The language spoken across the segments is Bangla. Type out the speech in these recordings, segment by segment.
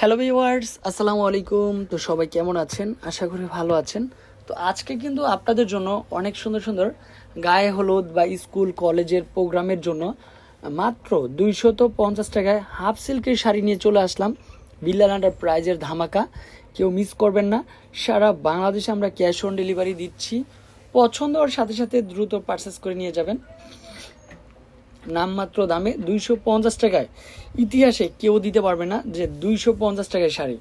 হ্যালো ভিওয়ার্স আসসালামু আলাইকুম তো সবাই কেমন আছেন? আশা করি ভালো আছেন। তো আজকে কিন্তু আপনাদের জন্য অনেক সুন্দর সুন্দর গায়ে হলুদ বা স্কুল, কলেজের প্রোগ্রামের জন্য মাত্র দুইশত পঞ্চাশ টাকায় হাফ সিল্কের শাড়ি নিয়ে চলে আসলাম। বিল্লাল প্রাইজের ধামাকা। কেউ মিস করবেন না। সারা বাংলাদেশে আমরা ক্যাশ অন ডেলিভারি দিচ্ছি। পছন্দ সাথে সাথে দ্রুত পারচেস করে নিয়ে যাবেন। নামমাত্র দামে দুইশো পঞ্চাশ টাকায়। ইতিহাসে কেউ দিতে পারবে না যে দুইশো পঞ্চাশ টাকায় শাড়ি।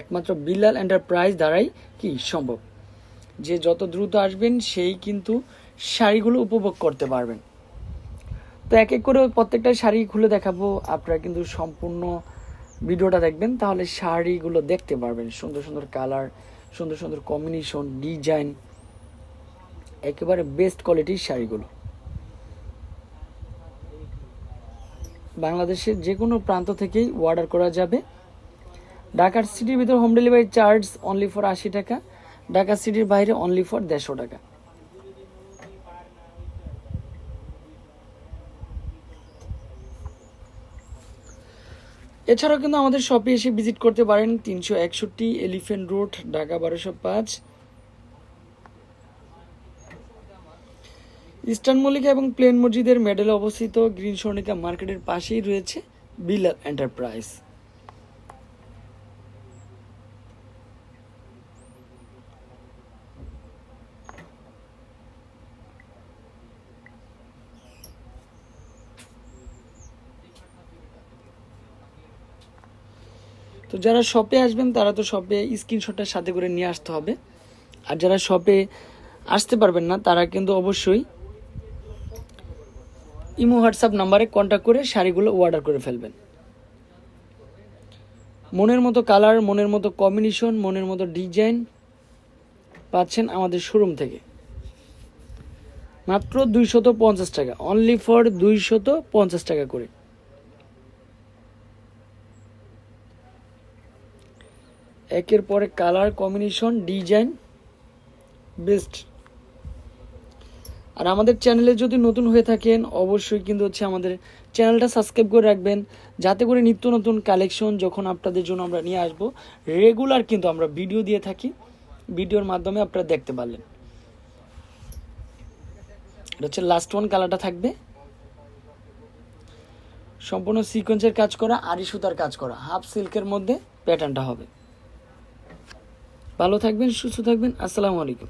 একমাত্র বিল্লাল এন্টারপ্রাইজ দ্বারাই কি সম্ভব? যে যত দ্রুত আসবেন, সেই কিন্তু শাড়িগুলো উপভোগ করতে পারবেন। তো এক এক করে প্রত্যেকটা শাড়ি খুলে দেখাবো। আপনারা কিন্তু সম্পূর্ণ ভিডিওটা দেখবেন, তাহলে শাড়িগুলো দেখতে পারবেন। সুন্দর সুন্দর কালার, সুন্দর সুন্দর কম্বিনেশন, ডিজাইন, একেবারে বেস্ট কোয়ালিটির শাড়িগুলো। বাংলাদেশের যে কোনো প্রান্ত থেকেই অর্ডার করা যাবে। ঢাকার সিটির ভিতর home delivery charge only for আশি টাকা, ঢাকা সিটির বাইরে অনলি ফর দেড়শো টাকা। এছাড়াও কিন্তু আমাদের শপে এসে ভিজিট করতে পারেন তিনশো একষট্টি এলিফেন্ট রোড ঢাকা বারোশো পাঁচ। ইস্টার্ন মল্লিকা এবং প্লেন মসজিদের মেডেলে অবস্থিত গ্রিন সর্ণিকা মার্কেটের পাশেই রয়েছে বিলাল এন্টারপ্রাইজ। তো যারা শপে আসবেন, তারা তো শপে স্ক্রিনশটটা সাথে করে নিয়ে আসতে হবে। আর যারা শপে আসতে পারবেন না, তারা কিন্তু অবশ্যই ইমো হোয়াটসঅ্যাপ নাম্বারে কন্ট্যাক্ট করে শাড়িগুলো অর্ডার করে ফেলবেন। মনের মতো কালার মনের মতো কম্বিনেশন মনের মতো ডিজাইন পাচ্ছেন আমাদের শোরুম থেকে। মাত্র দুইশত পঞ্চাশ টাকা অনলি ফর দুইশত পঞ্চাশ টাকা করে। একের পরে কালার কম্বিনেশন ডিজাইন বেস্ট আর আমাদের চ্যানেলে যদি নতুন হয়ে থাকেন, অবশ্যই কিন্তু হচ্ছে আমাদের চ্যানেলটা সাবস্ক্রাইব করে রাখবেন, যাতে করে নিত্য নতুন কালেকশন যখন আপনাদের জন্য আমরা নিয়ে আসব রেগুলার কিন্তু আমরা ভিডিও দিয়ে থাকি ভিডিওর মাধ্যমে আপনারা দেখতে পারলেন। এটা হচ্ছে লাস্ট ওয়ান কালারটা থাকবে। সম্পূর্ণ সিকোয়েন্সের কাজ করা, আড়ি সুতার কাজ করা হাফ সিল্কের মধ্যে প্যাটার্নটা হবে। ভালো থাকবেন, সুস্থ থাকবেন, আসসালামু আলাইকুম।